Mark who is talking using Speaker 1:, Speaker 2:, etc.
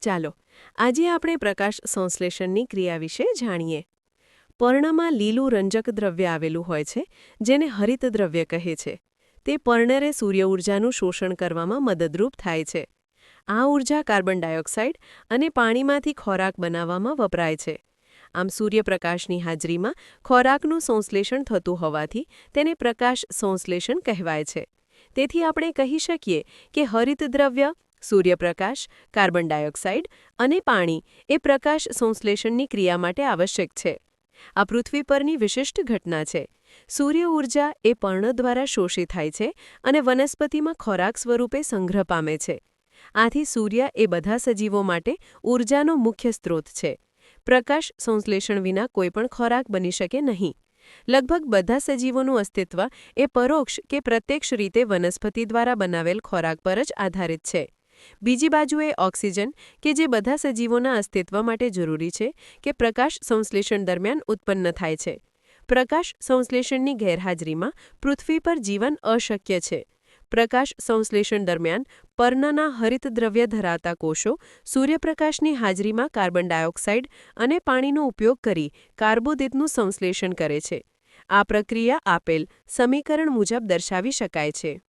Speaker 1: ચાલો, આજે આપણે પ્રકાશ સંશ્લેષણની ક્રિયા વિશે જાણીએ. પર્ણમાં લીલું રંજક દ્રવ્ય આવેલું હોય છે, જેને હરિત દ્રવ્ય કહે છે. તે પર્ણરે સૂર્ય ઊર્જાનું શોષણ કરવામાં મદદરૂપ થાય છે. આ ઊર્જા કાર્બન ડાયોક્સાઇડ અને પાણીમાંથી ખોરાક બનાવવામાં વપરાય છે. આમ સૂર્યપ્રકાશની હાજરીમાં ખોરાકનું સંશ્લેષણ થતું હોવાથી તેને પ્રકાશ સંશ્લેષણ કહેવાય છે. તેથી આપણે કહી શકીએ કે હરિત દ્રવ્ય સૂર્યપ્રકાશ, કાર્બન ડાયોક્સાઇડ અને પાણી એ પ્રકાશ સંશ્લેષણની ક્રિયા માટે આવશ્યક છે. આ પૃથ્વી પરની વિશિષ્ટ ઘટના છે. સૂર્ય ઊર્જા એ પર્ણ દ્વારા શોષી થાય છે અને વનસ્પતિમાં ખોરાક સ્વરૂપે સંગ્રહ પામે છે. આથી સૂર્ય એ બધા સજીવો માટે ઊર્જાનો મુખ્ય સ્ત્રોત છે. પ્રકાશ સંશ્લેષણ વિના કોઈપણ ખોરાક બની શકે નહીં. લગભગ બધા સજીવોનું અસ્તિત્વ એ પરોક્ષ કે પ્રત્યક્ષ રીતે વનસ્પતિ દ્વારા બનાવેલ ખોરાક પર જ આધારિત છે. બીજી બાજુએ ઓક્સિજન, કે જે બધા સજીવોના અસ્તિત્વ માટે જરૂરી છે, કે પ્રકાશ સંશ્લેષણ દરમિયાન ઉત્પન્ન થાય છે. પ્રકાશ સંશ્લેષણની ગેરહાજરીમાં પૃથ્વી પર જીવન અશક્ય છે. પ્રકાશ સંશ્લેષણ દરમિયાન પર્ણના હરિતદ્રવ્ય ધરાવતા કોષો સૂર્યપ્રકાશની હાજરીમાં કાર્બન ડાયોક્સાઇડ અને પાણીનો ઉપયોગ કરી કાર્બોદિતનું સંશ્લેષણ કરે છે. આ પ્રક્રિયા આપેલ સમીકરણ મુજબ દર્શાવી શકાય છે.